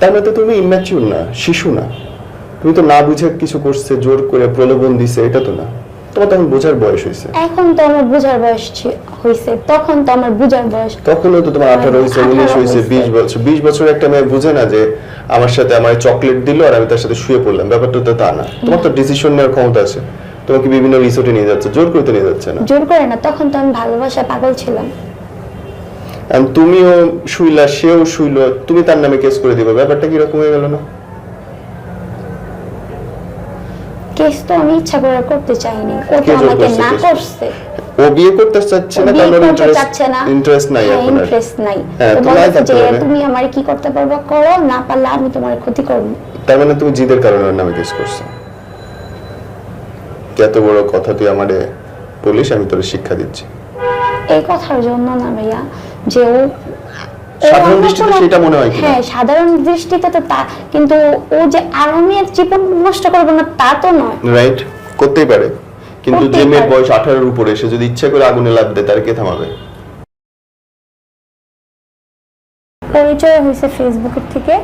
তার মানে তো তুমি ইম্যাচিউর না শিশু না। তুমি তো না বুঝে কিছু করছে জোর করে প্রলোভন দিছে এটা তো না। তোমার তখন বোঝার বয়স হয়েছে। এখন তো আমার বুঝার বয়স হয়েছে তখন তো আমার বুঝার বয়স তখনও তো তোমার আঠারো হয়েছে উনিশ হয়েছে। বিশ বছর বিশ বছর একটা মেয়ে বুঝে না যে আমার সাথে আমার চকলেট দিল আর আমি তার সাথে শুয়ে পড়লাম। ব্যাপারটা তো তা না। তোমার তো ডিসিশন নেওয়ার ক্ষমতা আছে। তোমাকে বিভিন্ন রিসোর্টে নিয়ে যাচ্ছে জোর করে তো নিয়ে যাচ্ছে না। জোর করে না তখন তো আমি ভালোবাসা পাগল ছিলাম। তুমিও শুইলা সেও শুইল তুমি তার নামে কেস করে দিবে ব্যাপারটা কি রকম হয়ে গেল না? কেস তো আমি ইচ্ছা করে করতে চাইনি আমাকে না করছে। ও বিয়ে করতে চাচ্ছে না কারণ ইন্টারেস্ট চাচ্ছে না। ইন্টারেস্ট নাই হ্যাঁ, এখন নাই। হ্যাঁ, নাই। তুমি আমার কি করতে পারবে? করো না পারলে আমি তোমার ক্ষতি করব। তার মানে তুমি জিদের কারণে ওর নামে কেস করছ। এত বড় কথা তুই আমারে বলিস আমি তোর শিক্ষা দিচ্ছি। এই কথার জন্য না ভাইয়া। যে ও ও সাধারণ দৃষ্টিতে সেটা মনে হয় হ্যাঁ সাধারণ দৃষ্টিতে তো তা কিন্তু ও যে আরও মেয়ের জীবন নষ্ট করবে না তা তো নয়। রাইট করতেই পারে। কিন্তু যে মেয়ের। বয়স আঠারোর উপরে সে যদি ইচ্ছা করে আগুনে লাভ দেয় তার কে থামাবে? পরিচয় হয়েছে ফেসবুকের থেকে।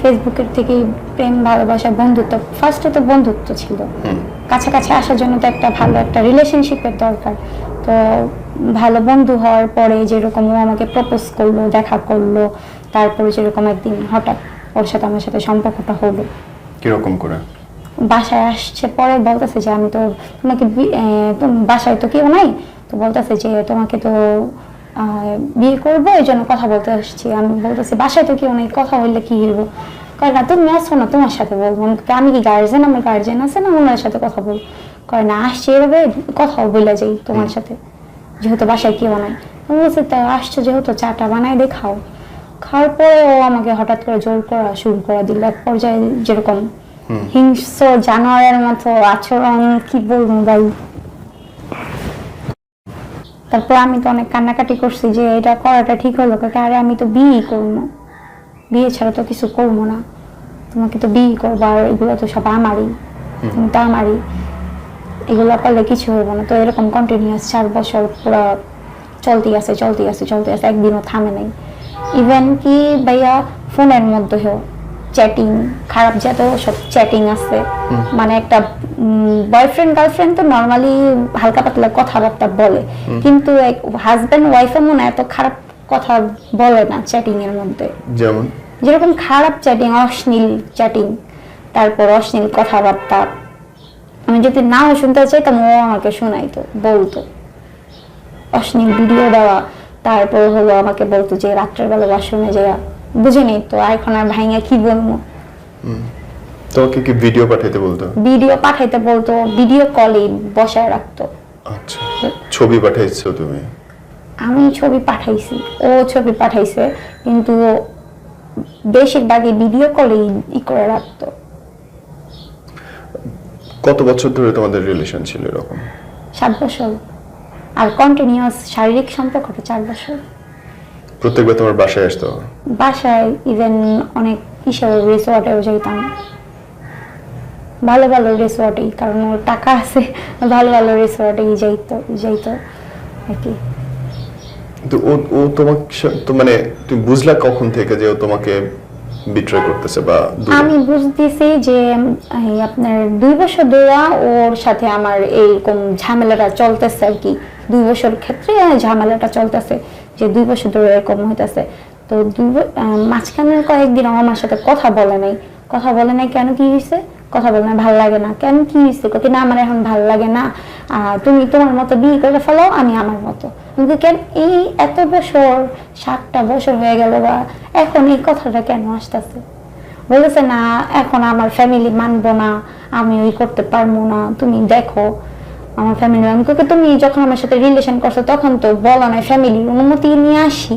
ফেসবুকের থেকে প্রেম ভালোবাসা বন্ধুত্ব। ফার্স্টে তো বন্ধুত্ব ছিল। কাছাকাছি আসার জন্য তো একটা ভালো একটা রিলেশনশিপের দরকার। তো ভালো বন্ধু হওয়ার পরে যেরকম ও আমাকে প্রপোজ করল দেখা করল তারপরে যেরকম একদিন হঠাৎ ওর সাথে আমার সাথে সম্পর্কটা হলো। কীরকম করে? বাসায় আসছে পরে বলতেছে যে আমি তো তোমাকে বাসায় তো কেউ নাই। তো বলতেছে যে তোমাকে তো বিয়ে করব এই জন্য কথা বলতে আসছি। আমি বলতেছি বাসায় তো কেউ নেই কথা বললে কি হইব? কয় না তুমি আসো না তোমার সাথে বলব। আমি কি গার্জেন আমার গার্জেন আছে না ওনার সাথে কথা বলব? কয় না আসছে এভাবে কথা বলে যাই তোমার সাথে। যেহেতু বাসায় কেউ নাই। আমি বলছি তা আসছো যেহেতু চাটা বানাই দেখাও খাওয়ার পরে ও আমাকে হঠাৎ করে জোর করা শুরু করে দিল। এক পর্যায়ে যেরকম হিংস্র জানোয়ারের মতো আচরণ কি বলব ভাই? তারপর আমি তো অনেক কান্নাকাটি করছি যে এটা করাটা ঠিক হলো কাকে? আরে আমি তো বিয়ে করব বিয়ে ছাড়া তো কিছু করব না। তোমাকে তো বিয়ে করব আর এগুলো তো সব আমারই। তুমি তো আমারই। এগুলো করলে কিছু হইব না। তো এরকম কন্টিনিউয়াস চার বছর পুরো চলতেই আছে চলতেই আছে চলতে আছে একদিনও থামে নাই। ইভেন কি ভাইয়া ফোনের মধ্যেও চ্যাটিং খারাপ যত সব চ্যাটিং আছে। মানে একটা বয়ফ্রেন্ড গার্লফ্রেন্ড তো নর্মালি হালকা পাতলা কথাবার্তা বলে। কিন্তু এক হাজব্যান্ড ওয়াইফে মনে হয় এত খারাপ কথা বলে না চ্যাটিং এর মধ্যে। যেমন? যেরকম খারাপ চ্যাটিং অশ্লীল চ্যাটিং তারপর অশ্লীল কথাবার্তা আমি যদি নাও শুনতে চাইতাম ও আমাকে শোনাইতো বলতো। অশ্লীল ভিডিও দেওয়া তারপর হলো আমাকে বলতো যে রাত্রের বেলা ওয়াশরুমে যাওয়া বুঝে নেই তো আর এখন আর ভাইঙ্গা কি বলব? তোমাকে কি ভিডিও পাঠাইতে বলতো? ভিডিও পাঠাইতে বলতো ভিডিও কলে বসায় রাখতো। আচ্ছা ছবি পাঠাইছো তুমি? আমি ছবি পাঠাইছি ও ছবি পাঠাইছে কিন্তু বেশিরভাগই ভিডিও কলেই ই করে রাখতো। কত বছর ধরে তোমাদের রিলেশন ছিল এরকম? সাত বছর। আর কন্টিনিউয়াস শারীরিক সম্পর্কটা চার বছর। প্রত্যেকবার তোমার বাসায় আসতো? বাসায় ইভেন অনেক কিসের রিসোর্টেও যাইতাম। ভালো ভালো রিসোর্টেই কারণ ওর টাকা আছে ভালো ভালো রিসোর্টেই যাইতো যাইতো আর কি। কিন্তু ও ও তোমাকে তো মানে তুমি বুঝলা কখন থেকে যে ও তোমাকে বিট্রয় করতেছে বা আমি বুঝতেছি যে আপনার দুই বছর ধরে ওর সাথে আমার এইরকম ঝামেলাটা চলতেছে আর কি। দুই বছর ক্ষেত্রে ঝামেলাটা চলতেছে যে দুই বছর ধরে এরকম হইতেছে। তো দুই মাঝখানের কয়েকদিন আমার সাথে কথা বলে নাই। কথা বলে নাই কেন কি হয়েছে কথা বলে না ভালো লাগে না। কেন কি হয়েছে কি না, আমার এখন ভালো লাগে না। তুমি তোমার মতো বিয়ে করে ফেলো, আমি আমার মতো। বলি, কেন এই এত বছর সাতটা বছর হয়ে গেল বা এখন এই কথাটা কেন আসতেছে? বলেছে না এখন আমার ফ্যামিলি মানবো না আমি ওই করতে পারব না তুমি দেখো আমার ফ্যামিলি আমি তুমি যখন আমার সাথে রিলেশন করছ তখন তো বলো না ফ্যামিলির অনুমতি নিয়ে আসি।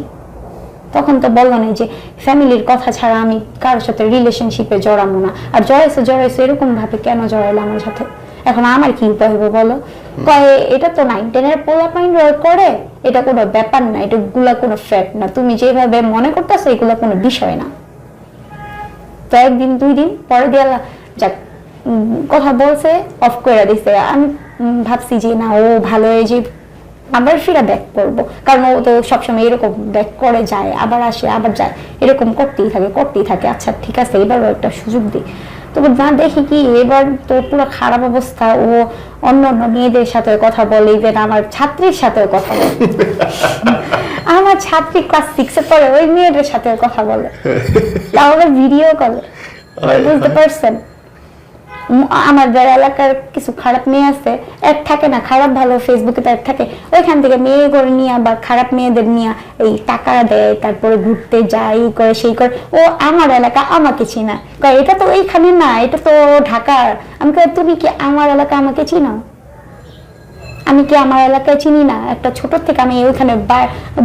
তখন তো বলল না যে ফ্যামিলির কথা ছাড়া আমি কারোর সাথে রিলেশনশিপে জড়াবো না। আর জড়াইছে জড়াইছে এরকম ভাবে কেন জড়াইলো আমার সাথে? এখন আমার কি উপায় হবে বলো? কয়, এটা তো নাইন টেনের করে, এটা কোনো ব্যাপার না, এটা গুলা কোনো ফ্যাক্ট না। তুমি যেভাবে মনে এগুলো কোনো বিষয় না। তো একদিন, দুই দিন পরে যাক কথা বলছে অফ করে দিছে। আমি ভাবছি যে না, ও ভালো হয়ে যে আবার ফিরে ব্যাক করব। কারণ ও তো সবসময় এরকম ব্যাক করে যায়, আবার আসে, আবার যায়। এরকম করতেই থাকে করতেই থাকে। আচ্ছা ঠিক আছে এবারও একটা সুযোগ দিই। তবে যা দেখি কি এবার তো পুরো খারাপ অবস্থা ও অন্য অন্য মেয়েদের সাথে কথা বলে ইভেন আমার ছাত্রীর সাথেও কথা বলে। আমার ছাত্রী ক্লাস সিক্সে পড়ে ওই মেয়েদের সাথে কথা বলে। তাহলে ভিডিও কলে বুঝতে পারছেন? উম, আমাদের এলাকার কিছু খারাপ মেয়ে আছে এক থাকে না খারাপ ভালো ফেসবুকে তো এক থাকে ওইখান থেকে মেয়ে করে নিয়ে বা খারাপ মেয়েদের নিয়ে এই টাকা দেয় তারপরে ঘুরতে যায় করে সেই করে। ও আমার এলাকা আমাকে চিনা। কয়, এটা তো এইখানে না এটা তো ঢাকার আমি কই, তুমি কি আমার এলাকা আমাকে চিনো? আমি কি আমার এলাকায় চিনি না? একটা ছোট থেকে আমি ওইখানে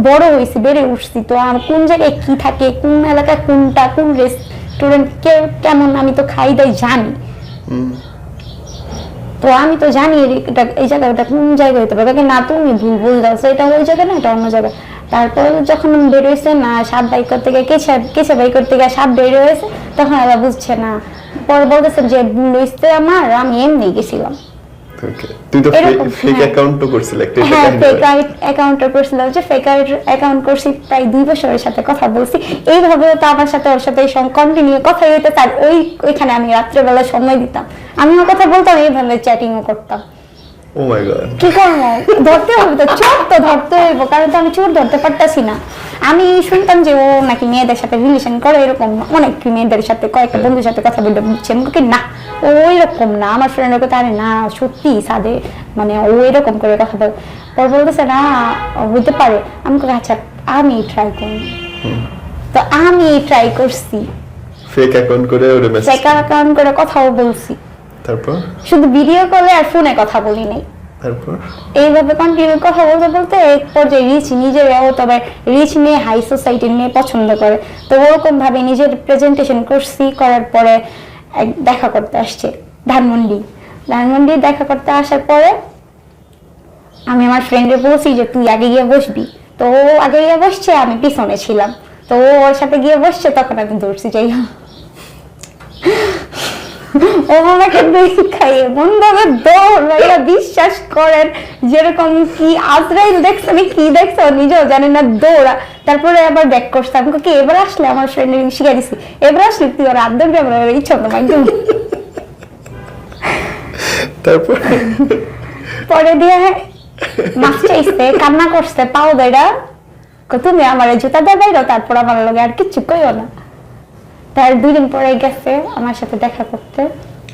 বড় হয়েছি বেড়ে উঠছি তো আমার কোন জায়গায় কি থাকে কোন এলাকায় কোনটা কোন রেস্টুরেন্ট কে কেমন আমি তো খাই দাই জানি। তো আমি তো জানি এটা, এই জায়গাটা কোন জায়গায় হতে পারে? না তুমি ভুল ভুল দাও এটা ওই জায়গা না, এটা অন্য জায়গায়। তারপর যখন বের হয়েছে, না, সাপ বাই করতে গিয়ে কেছে কেছে বাই করতে গিয়ে সাপ বেরো হয়েছে, তখন আবার বুঝছে না। পরে বলতেছে যে ভুল হয়েছে আমার, আমি এমনি গেছিলাম. তুই তো ফেক। অ্যাকাউন্টও করছিস একটা হ্যাঁ ফেক হয়? অ্যাকাউন্ট করছিলাম যে ফেক অ্যাকাউন্ট করছি প্রায় দুই বছরের সাথে কথা বলছি এইভাবে তো আমার সাথে ওর সাথে কন্টিনিউ কথা হইতে তার ওই ওইখানে আমি রাত্রেবেলা সময় দিতাম আমিও কথা বলতাম এইভাবে চ্যাটিংও করতাম Oh my God. কি করব? ধরতে হবে তো চোর তো ধরতে হইব কারণ তো আমি চোর ধরতে পারতাছি না। আমি শুনতাম যে ও নাকি মেয়েদের সাথে রিলেশন করে এরকম অনেক মেয়েদের সাথে কয়েকটা বন্ধুর সাথে কথা বলতে বুঝছি আমি কি না ও এরকম না। আমার ফ্রেন্ডের কথা আরে না সত্যি সাদে মানে ও এরকম করে কথা বলে পর বলতেছে না হইতে পারে। আমি আচ্ছা আমি ট্রাই করি তো আমি ট্রাই করছি। ফেক অ্যাকাউন্ট করে ওরে মেসেজ চেক অ্যাকাউন্ট করে কথাও বলছি। তারপর? শুধু ভিডিও কলে আর ফোনে কথা বলি নাই। তারপর? এইভাবে কন্টিনিউ কথা বলতে বলতে এক পর্যায়ে রিচ নিজেরাও তবে রিচ নিয়ে হাই সোসাইটির মেয়ে পছন্দ করে। তো ওরকম ভাবে নিজের প্রেজেন্টেশন করছি করার পরে দেখা করতে আসছে ধানমন্ডি। ধানমন্ডি দেখা করতে আসার পরে আমি আমার ফ্রেন্ডে বলছি যে তুই আগে গিয়ে বসবি। তো ও আগে গিয়ে বসছে আমি পিছনে ছিলাম। তো ও ওর সাথে গিয়ে বসছে তখন আমি দৌড়ছি যাই হোক। ও আমাকে এমন ভাবে দৌড় ভাইয়া বিশ্বাস করেন যেরকম কি আজরাইল দেখছ না কি দেখছ নিজেও জানি না দৌড়া। তারপরে আবার ব্যাক করছে আমি কি এবার আসলে আমার ফ্রেন্ড দিছি? এবার আসলে তুই ওর ইচ্ছা একদম তারপর? পরে দিয়ে মাছ চাইছে কান্না করছে পাও বেড়া তুমি আমার জুতা দিয়ে বাইরো তারপর আমার লগে আর কিচ্ছু কইও না। তার দুই দিন পরে গেছে আমার সাথে দেখা করতে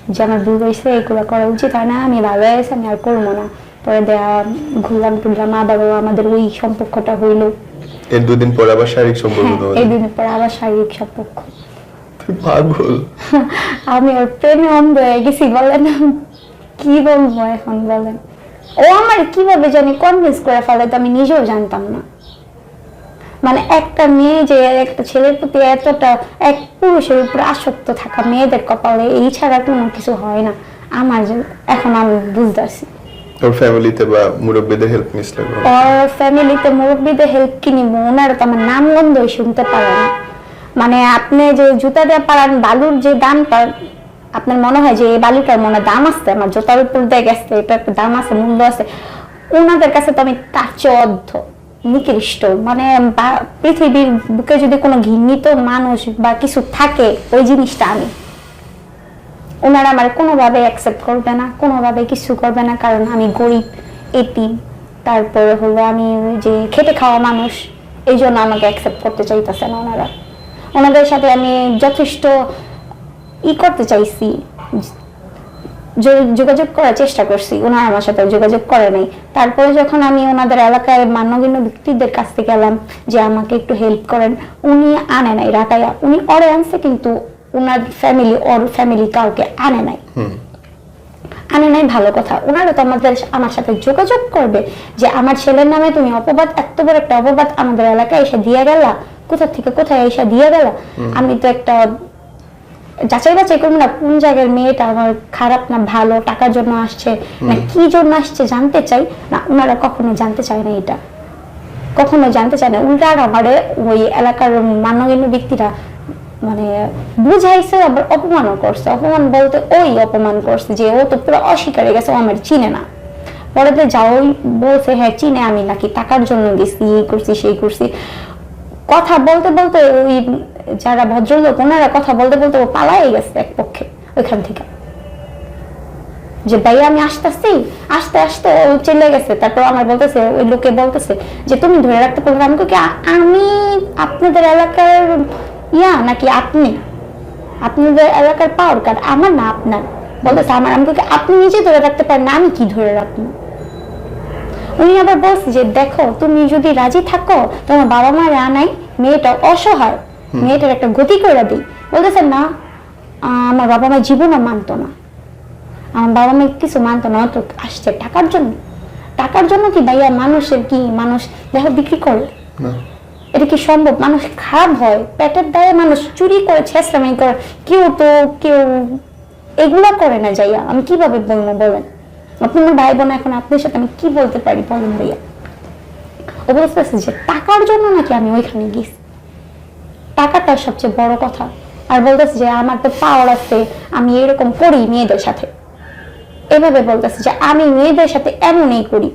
যে আমার ভুল হয়েছে এগুলো করা উচিত হয় না আমি ভালো হয়েছে আমি আর করব না। পরে দেয়া ঘুরলাম টুরলাম আবারও আমাদের ওই সম্পর্কটা হইল। এর দুদিন পর আবার শারীরিক সম্পর্ক হ্যাঁ এই দিনের পর আবার শারীরিক সম্পর্ক। পাগল। আমি ওর প্রেমে অন্ধ হয়ে গেছি বলেন কি বলব এখন বলেন। ও আমার কীভাবে জানি কনভিন্স করে ফেলে তো আমি নিজেও জানতাম না। মানে একটা মেয়ে যে একটা ছেলের প্রতি এতটা এক পুরুষের উপরে আসক্ত থাকা মেয়েদের কপালে এই ছাড়া কোনো কিছু হয় না। আমার এখন আমি বুঝতেছি ওর ফ্যামিলিতে বা মুরব্বীদের হেল্প মিস লাগল ওর ফ্যামিলিতে মুরব্বীদের হেল্প কি নিবো? ওনারা তো আমার নাম গন্ধই শুনতে পারে না। মানে আপনি যে জুতা দিয়ে পারান বালুর যে দামটা আপনার মনে হয় যে এই বালুটার মনে দাম আছে? আমার জুতার উপর দিয়ে গেছে এটা একটা দাম আছে মূল্য আছে। ওনাদের কাছে তো আমি তার চেয়ে অর্ধ নিকৃষ্ট। মানে পৃথিবীর বুকে যদি কোনো ঘৃণিত মানুষ বা কিছু থাকে, ওই জিনিসটা আমি। ওনারা আমার কোনোভাবে অ্যাকসেপ্ট করবে না, কোনোভাবে কিছু করবে না, কারণ আমি গরিব এটি তারপরে হলো আমি যে খেটে খাওয়া মানুষ, এই জন্য আমাকে অ্যাকসেপ্ট করতে চাইতেছে না ওনারা। ওনাদের সাথে আমি যথেষ্ট ই করতে চাইছি যোগাযোগ করার চেষ্টা করছি ওনারা আমার সাথে যোগাযোগ করে নাই। তারপরে যখন আমি ওনাদের এলাকার মান্যগণ্য ব্যক্তিদের কাছ থেকে এলাম যে আমাকে একটু হেল্প করেন উনি আনে নাই রাটাইয়া উনি অরে আনছে কিন্তু ওনার ফ্যামিলি ওর ফ্যামিলি কাউকে আনে নাই। আনে নাই ভালো কথা। ওনারা তো আমাদের আমার সাথে যোগাযোগ করবে যে আমার ছেলের নামে তুমি অপবাদ এত বড় একটা অপবাদ আমাদের এলাকায় এসে দিয়ে গেলা। কোথা থেকে কোথায় এসে দিয়ে গেলা? আমি তো একটা যাচাই বাছাই করব না কোন জায়গার মেয়েটা আমার খারাপ না ভালো টাকার জন্য আসছে না কি জন্য আসছে জানতে চাই না ওনারা কখনো জানতে চায় না এটা। কখনো জানতে চায় না। উল্টা আর আমারে ওই এলাকার মানগণ্য ব্যক্তিরা মানে বুঝাইছে আবার অপমানও করছে। অপমান বলতে ওই অপমান করছে যে ও তো পুরো অস্বীকারে গেছে ও আমার চিনে না। পরে তো যাওই বলছে হ্যাঁ চিনে আমি নাকি টাকার জন্য গেছি এই করছি সেই করছি। কথা বলতে বলতে ওই যারা ভদ্রলোক ওনারা কথা বলতে বলতে ও পালাই গেছে এক পক্ষে ওইখান থেকে। যে ভাইয়া আমি আসতেছি। আসতে আসতে ও চলে গেছে। তারপর আমার বলতেছে ওই লোকে বলতেছে যে তুমি ধরে রাখতে পারবে আমি কি আমি আপনাদের এলাকার ইয়া নাকি আপনি? আপনাদের এলাকার পাওয়ার কার্ড আমার না আপনার। বলতেছে আমার। আমি কি, আপনি নিজে ধরে রাখতে পারেন না আমি কি ধরে রাখব? উনি আবার বলছে যে দেখো তুমি যদি রাজি থাকো তোমার বাবা মা রা নাই মেয়েটা অসহায়। মেয়েটার একটা গতি করে দিই। বলতেছে না আমার বাবা মা জীবনও মানতো না। আমার বাবা মা কিছু মানতো না তো আসছে টাকার জন্য। টাকার জন্য কি ভাইয়া মানুষের কি মানুষ দেখো বিক্রি করে? এটা কি সম্ভব? মানুষ খারাপ হয় পেটের দায়ে মানুষ চুরি করে ছেঁচড়ামি করে। কেউ তো কেউ এগুলা করে না যাইয়া। আমি কীভাবে বলব বলেন? আপনি আমার ভাই বোন এখন আপনার সাথে আমি কি বলতে পারি বলেন ভাইয়া? ও বলতেছে যে টাকার জন্য নাকি আমি ওইখানে গেছি? টাকাটা সবচেয়ে বড় কথা। আর বলতেছে যে আমার তো পাওয়ার আছে আমি এরকম করি মেয়েদের সাথে। এভাবে বলতেছে যে আমি মেয়েদের সাথে এমনই করি।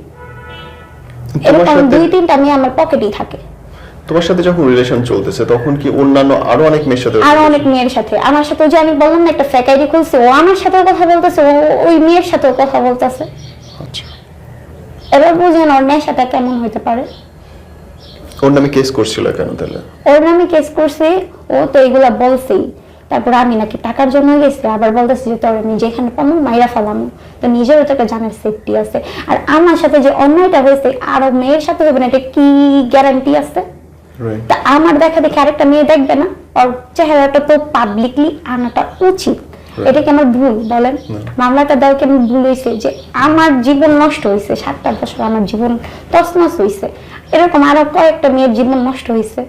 এরকম দুই তিনটা মেয়ে আমার পকেটেই থাকে। তোমার সাথে যখন রিলেশন চলতেছে তখন কি অন্যান্য আরও অনেক মেয়ের সাথে আরও অনেক মেয়ের সাথে। আমার সাথে যে আমি বললাম না একটা ফেক আইডি খুলছে ও আমার সাথেও কথা বলতেছে ও ওই মেয়ের সাথেও কথা বলতেছে। আচ্ছা। এবার বুঝেন ওর নেশাটা কেমন হইতে পারে। ওর নামে কেস করছিল কেন তাহলে? ওর নামে কেস করছে ও তো এগুলা বলছেই। তারপর আমি নাকি টাকার জন্য গেছি আবার বলতেছি যে তোর আমি যেখানে পাবো মাইরা ফেলামো। তো নিজেরও তো একটা জানার সেফটি আছে। আর আমার সাথে যে অন্যায়টা হয়েছে আরও মেয়ের সাথে হবে না এটা কি গ্যারান্টি আছে? রাইট তা আমার দেখা দেখে আরেকটা মেয়ে দেখবে না ওর চেহারাটা তো পাবলিকলি আনাটা উচিত। এটা কি আমার ভুল বলেন? মামলাটা দেওয়া কি আমার ভুল হয়েছে? যে আমার জীবন নষ্ট হয়েছে সাতটা বছর আমার জীবন তছনছ হয়েছে। এরকম আরও কয়েকটা মেয়ের জীবন নষ্ট হয়েছে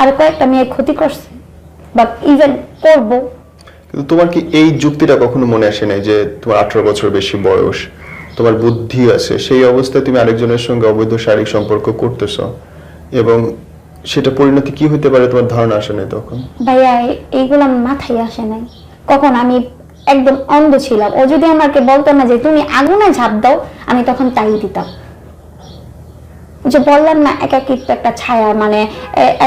আর কয়েকটা মেয়ের ক্ষতি করছে। বা ইভেন করব। কিন্তু তোমার কি এই যুক্তিটা কখনো মনে আসে নাই যে তোমার আঠারো বছর বেশি বয়স তোমার বুদ্ধি আছে সেই অবস্থায় তুমি আরেকজনের সঙ্গে অবৈধ শারীরিক সম্পর্ক করতেছ এবং সেটা পরিণতি কি হতে পারে তোমার ধারণা আসে নাই তখন? ভাইয়া এইগুলো মাথায় আসে নাই। কখন আমি একদম অন্ধ ছিলাম। ও যদি আমাকে বলতো না যে তুমি আগুনে ঝাঁপ দাও আমি তখন তাই দিতাম। যে বললাম না, একাকিত্ব একটা ছায়া মানে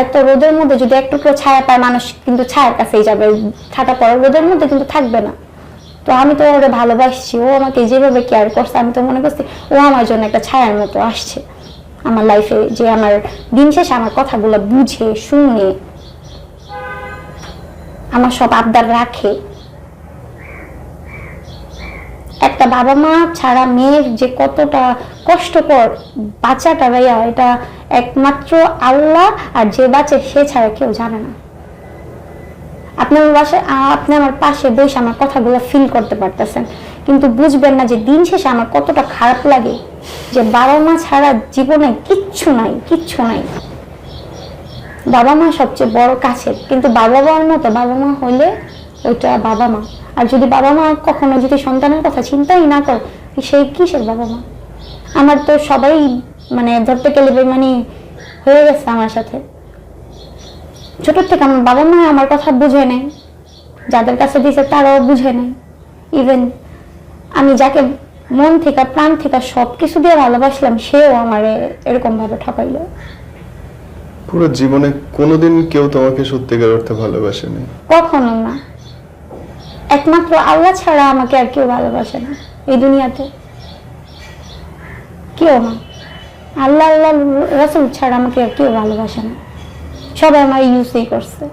এত রোদের মধ্যে যদি করে ছায়া পায়, মানুষ কিন্তু ছায়ার কাছেই যাবে। ছাতা পরে রোদের মধ্যে কিন্তু থাকবে না। তো আমি তো ওরে ভালোবাসছি, ও আমাকে যেভাবে কেয়ার করছে, আমি তো মনে করছি ও আমার জন্য একটা ছায়ার মতো আসছে। আমার লাইফে যে আমার দিন শেষে আমার কথাগুলো বুঝে, শুনে, আমার সব আবদার রাখে একটা বাবা মা ছাড়া মেয়ের যে কতটা কষ্টকর বাচ্চাটা ভাইয়া, এটা একমাত্র আল্লাহ আর যে বাচ্চা সে ছাড়া কেউ জানে না। আপনি আমার বাসায় আপনি আমার পাশে বসে আমার কথাগুলো ফিল করতে পারতেছেন, কিন্তু বুঝবেন না যে দিন শেষে আমার কতটা খারাপ লাগে যে বাবা মা ছাড়া জীবনে কিচ্ছু নাই কিচ্ছু নাই। বাবা মা সবচেয়ে বড় কাছের, কিন্তু বাবা মার মতো বাবা মা হলে ওইটা বাবা মা। আর যদি বাবা মা কখনো যদি সন্তানের কথা চিন্তাই না করে সেই কিসের বাবা মা? আমার তো সবাই মানে ধরতে গেলে মানে হয়ে গেছে আমার সাথে। ছোট থেকে আমার বাবা মা আমার কথা বুঝে নেয়। যাদের কাছে দিয়েছে তারাও বুঝে নেয়। ইভেন আমি যাকে মন থেকে প্রাণ থেকে সব কিছু দিয়ে ভালোবাসলাম সেও আমার এরকম ভাবে ঠকাইলো। পুরো জীবনে কোনোদিন কেউ তোমাকে সত্যিকার অর্থে ভালোবাসেনি। কখনো না। একমাত্র আল্লাহ ছাড়া আমাকে আর কেউ ভালোবাসে না এই দুনিয়াতে। কেউ না। আল্লাহ আল্লাহ রসুল ছাড়া আমাকে আর কেউ ভালোবাসে না। সবাই আমার ইউজই করছে।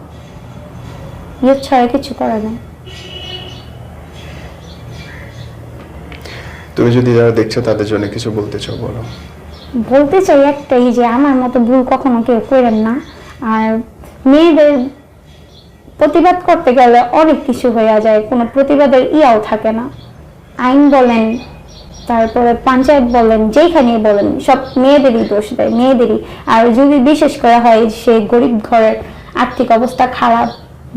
ইউজ ছাড়া কিছু করে না। তুমি যদি যারা দেখছ তাদের জন্য কিছু বলতে চাও বলো। বলতে চাই একটাই যে আমার মতো ভুল কখনো কেউ করেন না। আর মেয়েদের প্রতিবাদ করতে গেলে অনেক কিছু হয়ে যায়, কোনো প্রতিবাদের ইয়াও থাকে না। আইন বলেন, তারপরে পঞ্চায়েত বলেন যেখানে বলেন, সব মেয়েদেরই দোষ দেয়, মেয়েদেরই। আর যদি বিশেষ করা হয় সে গরিব ঘরের আর্থিক অবস্থা খারাপ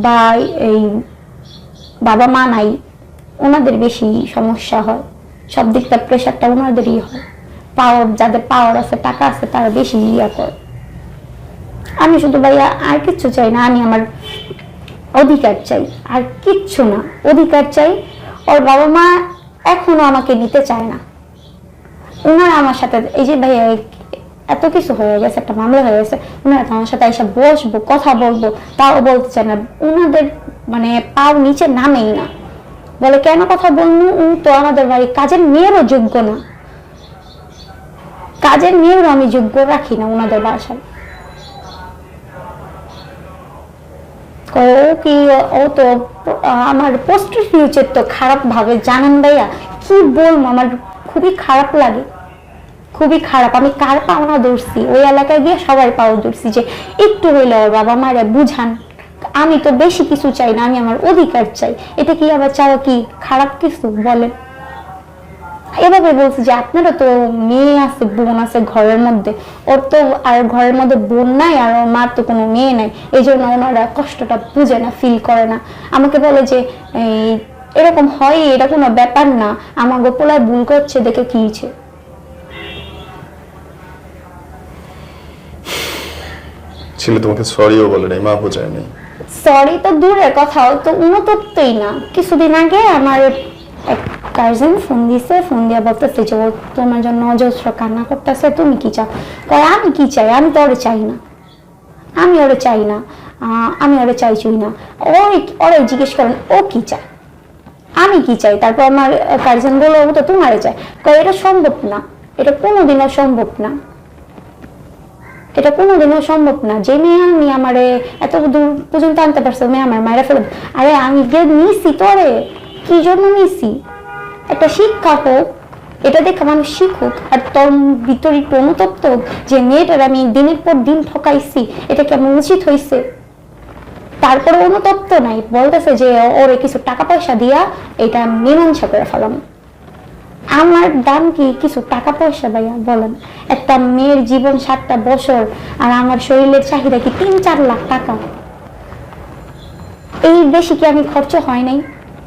বা এই বাবা মা নাই, ওনাদের বেশি সমস্যা হয়। সব দিকটা প্রেশারটা ওনাদেরই হয়। পাওয়ার যাদের পাওয়ার আছে, টাকা আছে, তারা বেশি ইয়া করে। আমি শুধু ভাইয়া আর কিছু চাই না, আমি আমার অধিকার চাই, আর কিচ্ছু না। অধিকার চাই, ওর বাবা মা এখনও আমাকে নিতে চায় না। ওনারা আমার সাথে, এই যে ভাইয়া এত কিছু হয়ে গেছে, একটা মামলা হয়ে গেছে ওনারা তো আমার সাথে এসে বসবো, কথা বলব, তাও বলতে চায় না। ওনাদের মানে পাও নিচে নামেই না। বলে, কেন কথা বলব উ তো আমাদের বাড়ি কাজের মেয়েরও যোগ্য না। কাজের মেয়েরও আমি যোগ্য রাখি না ওনাদের বাসায়। কি ও তো আমার পোস্ট ফিউচার তো খারাপ ভাবে জানেন ভাইয়া। কি বলব, আমার খুবই খারাপ লাগে। খুবই খারাপ। আমি কার পাওনা দৌড়ছি ওই এলাকায় গিয়ে সবাই পাও দৌড়ছি যে, একটু হইলে ওর বাবা মারে বুঝান। আমি তো বেশি কিছু চাই না, আমি আমার অধিকার চাই। এটা কি আবার চাওয়া কি খারাপ কিছু বলেন? এভাবে বলছি যে আপনারও তো মেয়ে আছে বোন আছে ঘরের মধ্যে। ওর তো আর ঘরের মধ্যে বোন নাই আর ওর মার তো কোনো মেয়ে নাই। এই জন্য ওনারা কষ্টটা বুঝে না ফিল করে না। আমাকে বলে যে এরকম হয় এটা কোনো ব্যাপার না। আমার গোপলায় ভুল করছে দেখে কি হয়েছে? ছেলে তোমাকে সরিও বলে নাই মা বোঝায় নাই। সরি তো দূরের কথা তো উনতপ্তই না। কিছুদিন আগে আমার এক ফোন দিছে ফোন বলতেছে যে ও তোমার জন্য অজস্র কান্না করতেছে তুমি কি চাও আমি কি চাই আমি তো ওরে চাই না আমি ওরে চাই না আমি ওরে চাইছুই না ওরে জিজ্ঞেস করেন ও কি চায় আমি কি চাই তারপর আমার কার্জন বলল ও তো তোমারে চায় কয় এটা সম্ভব না এটা কোনোদিনও সম্ভব না এটা কোনোদিনও সম্ভব না যে মেয়ে আমি আমারে এত দূর পর্যন্ত আনতে পারছ মেয়ে আমার মায়েরা ফেলে আরে আমি গিয়ে নিছি তোরে কি জন্য নিছি একটা শিক্ষা হোক এটা দেখে মানুষ শিখুক আর তোর ভিতরে একটু হোক যে মেয়েটার আমি দিনের পর দিন ঠকাইছি, এটা কেমন উচিত হয়েছে তারপরে অনুতপ্ত নাই, বলতেছে যে ওরে কিছু টাকা পয়সা দিয়া এটা মীমাংসা করে ফেলাম। আমার দাম কি কিছু টাকা পয়সা ভাইয়া, বলেন? একটা মেয়ের জীবন সাতটা বছর আর আমার শরীরের চাহিদা কি তিন চার লাখ টাকা? এই বেশি কি আমি খরচ হয় নাই?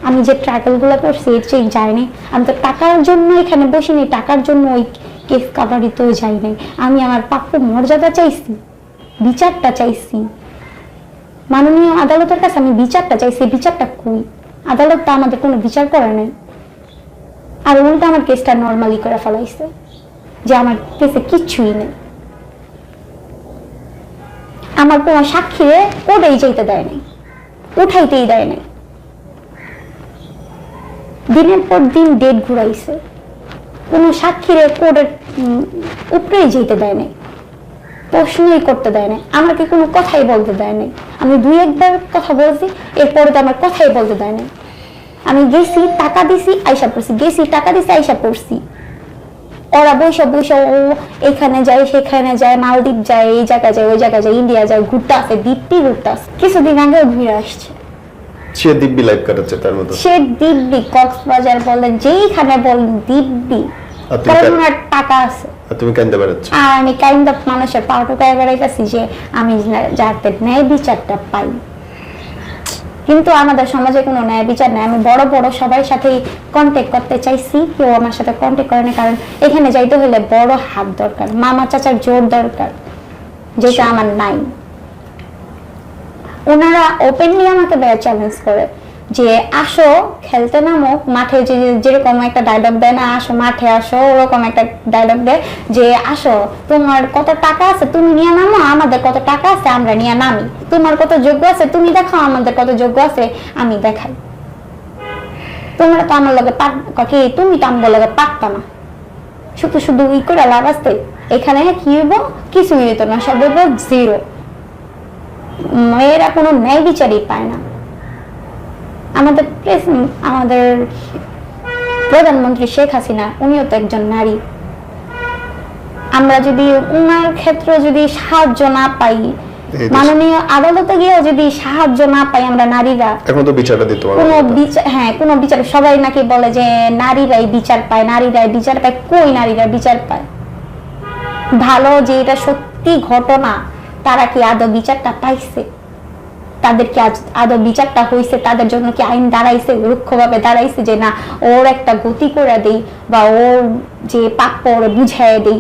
আমি যে ট্রাভেলগুলো করছি, এর চেয়ে যাইনি। আমি তো টাকার জন্য এখানে বসিনি, টাকার জন্য ওই কেস কাভারিতেও যাই নাই আমি আমার প্রাপ্য মর্যাদা চাইছি, বিচারটা চাইছি। মাননীয় আদালতের কাছে আমি বিচারটা চাইছি বিচারটা কই? আদালত তো আমাদের কোনো বিচার করে নাই। আর উল্টা আমার কেসটা নর্মালি করে ফেলাইছে, যে আমার কেসে কিচ্ছুই নেই। আমার কোনো সাক্ষীরে কোর্টেই যেতে দেয় নাই, উঠাইতেই দেয় নাই। দিনের পর দিন ডেট ঘুরাইছে। কোনো সাক্ষীরে কোর্টের উপরেই যেতে দেয় নাই। প্রশ্নই করতে দেয় নাই। আমাকে কোনো কথাই বলতে দেয় নাই। আমি দুই একবার কথা বলছি, এরপরে তো আমার কথাই বলতে দেয় নাই। আমি গেছি, টাকা দিছি, আইসা পড়ছি। গেছি, টাকা দিছি, আইসা পড়ছি। ওরা বৈশা বৈশা ও, এখানে যায়, সেখানে যায়, মালদ্বীপ যায়, এই জায়গায় যায়, ওই জায়গায় যায়, ইন্ডিয়া যায়, ঘুরতে আসে দিব্যি ঘুরতে আসে। কিছুদিন আগে ঘুরে আসছে। সে দিব্যি লাইফ কাটাচ্ছে তার মতো। সে দিব্যি কক্সবাজার বলেন যেইখানে বলেন দিব্যি। টাকা আছে। তুমি কেন্দে বেড়াচ্ছ আর আমি কাইন্ড অফ মানুষের পাউটুকায় বেড়াইতেছি যে আমি যাতে ন্যায় বিচারটা পাই। কিন্তু আমাদের সমাজে কোনো ন্যায় বিচার নেই। আমি বড় বড় সবার সাথে কন্ট্যাক্ট করতে চাইছি কেউ আমার সাথে কন্ট্যাক্ট করে না কারণ এখানে যাইতে হলে বড় হাত দরকার মামা চাচার জোর দরকার যেটা আমার নাই। ওনারা ওপেনলি আমাকে চ্যালেঞ্জ করে যে, আসো, খেলতে নামো। মাঠে যে যেরকম একটা ডায়লগ দেয়, না, আসো, মাঠে আসো, ওরকম একটা ডায়লগ দেয় যে, আসো, তোমার কত টাকা আছে তুমি নিয়ে নামো, আমাদের কত টাকা আছে আমরা নিয়ে নামি। তোমার কত যোগ্য আছে তুমি দেখাও, আমাদের কত যোগ্য আছে, আমি দেখাই। তোমরা তো আমার লগে কি তুমি তো আমার লগে পারতা না। শুধু শুধু ই করে লাভ আসতে এখানে কি হইব? কিছুই হইতো না, সব জিরো মেয়েরা কোনো ন্যায় বিচারই পায় না। আমাদের প্রেস- আমাদের প্রধানমন্ত্রী শেখ হাসিনা উনিও তো একজন নারী। আমরা যদি উনার ক্ষেত্রে যদি সাহায্য না পাই মাননীয় আদালতে গিয়েও যদি সাহায্য না পাই আমরা নারীরা এখন তো বিচারটা দিতে পারব কোনো। বিচার হ্যাঁ কোনো বিচার সবাই নাকি বলে যে নারীরাই বিচার পায় নারীরাই বিচার পায়। কই নারীরা বিচার পায়? ভালো যে এটা সত্যি ঘটনা তারা কি আদৌ বিচারটা পাইছে? তাদের কি আজ আদৌ বিচারটা হয়েছে তাদের জন্য কি আইন দাঁড়াইছে রুক্ষভাবে দাঁড়াইছে যে না ওর একটা গতি করে দেই বা ওর যে প্রাপ্য ওরে বুঝাই দেই?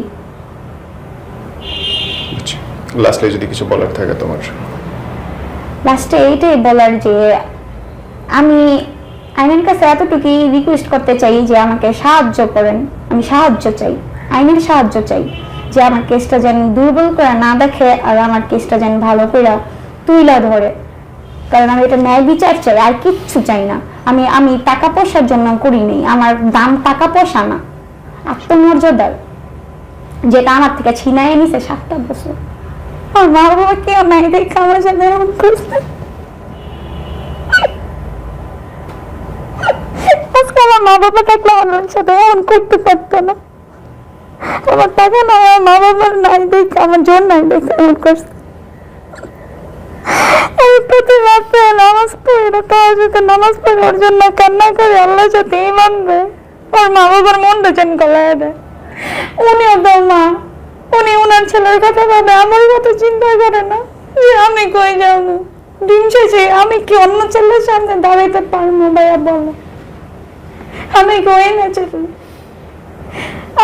লাস্টে যদি কিছু বলার থাকে তোমার। লাস্টে এইটাই বলার যে আমি আইনের কাছে এতটুকুই রিকোয়েস্ট করতে চাই যে আমাকে সাহায্য করেন। আমি সাহায্য চাই আইনের সাহায্য চাই। যে আমার কেসটা যেন দুর্বল করে না দেখে আর আমার কেসটা যেন ভালো করে তুইলা ধরে। কারণ আমি এটা ন্যায় বিচার চাই, আর কিচ্ছু চাই না। আমি আমি টাকা পয়সার জন্য করিনি আমার দাম টাকা পয়সা না, আত্মমর্যাদার। যেটা আমার থেকে ছিনাই নিছে সাতটা বছর। আমার মা বাবা কেউ নাই দেখে আমার সাথে এরকম করছে। আমার মা বাবা থাকলে আমার সাথে এমন করতে পারতো না। আমার টাকা না, আমার মা বাবার নাই দেখে, আমার জোর নাই দেখে, এমন করছে। আমি প্রতি রাতে নামাজ পড়ি নামাজ পড়ি, ওর জন্য কান্না করে আল্লাহর সাথে ইমান দেয়। ওর মা বাবার মনটা যেন গলায় দেয়। উনিও তো মা। উনি ওনার ছেলের কথা ভাবে আমার কথা চিন্তা করে না। যে আমি কই যাব? দিন শেষে আমি কি অন্য ছেলের সামনে দাঁড়াইতে পারব ভাইয়া বলো। আমি কই না চলে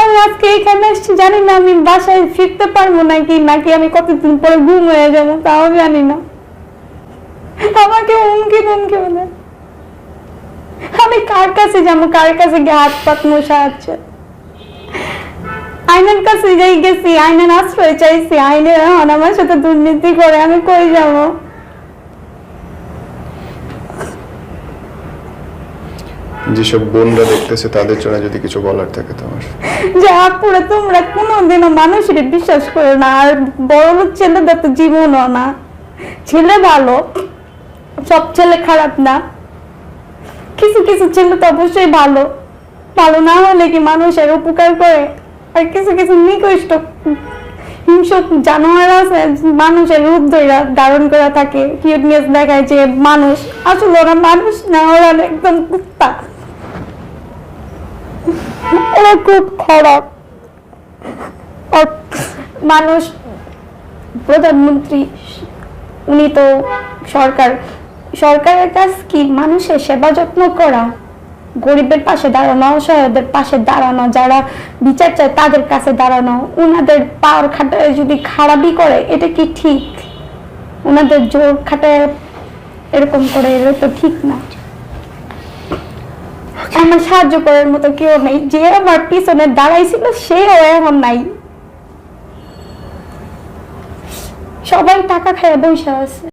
আমি আজকে এখানে আসছি জানি না আমি বাসায় ফিরতে পারব নাকি নাকি আমি কতদিন পরে ঘুম হয়ে যাব, তাও জানি না। আমাকে হুমকি হুমকি বলে আমি কার কাছে যাব, কার কাছে গিয়ে হাত পাতমো সাহায্য আইনের কাছে যাই গেছি আইনের আশ্রয় চাইছি আইনের আমার সাথে দুর্নীতি করে আমি কই যাব? যেসব বোনরা দেখতেছে, তাদের জন্য যদি কিছু বলার থাকে তোমার যে আপুরে তোমরা কোনোদিনও মানুষের বিশ্বাস করো না, আর বড় লোক ছেলেদের তো জীবনও না। ছেলে ভালো, সব ছেলে খারাপ না। কিছু কিছু ছেলে তো অবশ্যই ভালো। ভালো না হলে কি মানুষের উপকার করে? আর কিছু কিছু নিকৃষ্ট হিংসক জানোয়ার আছে, মানুষের রূপ ধরে ধারণ করে থাকে। কিউটনেস দেখায় যে মানুষ, আসলে ওরা মানুষ না, ওরা একদম কুত্তা। খুব খারাপ। মানুষ, প্রধানমন্ত্রী, উনি তো সরকার, সরকারের কাজ কি? মানুষের সেবা যত্ন করা, গরিবের পাশে দাঁড়ানো, অসহায়দের পাশে দাঁড়ানো, যারা বিচার চায় তাদের কাছে দাঁড়ানো, উনাদের পাওয়ার খাটায় যদি খারাপই করে, এটা কি ঠিক? উনাদের জোর খাটায় এরকম করে, এটা তো ঠিক না। আমার সাহায্য করার মতো কেউ নেই। যে আমার পিছনে দাঁড়াইছিল, সেও এখন নাই। সবাই টাকা খায় বসে আছে।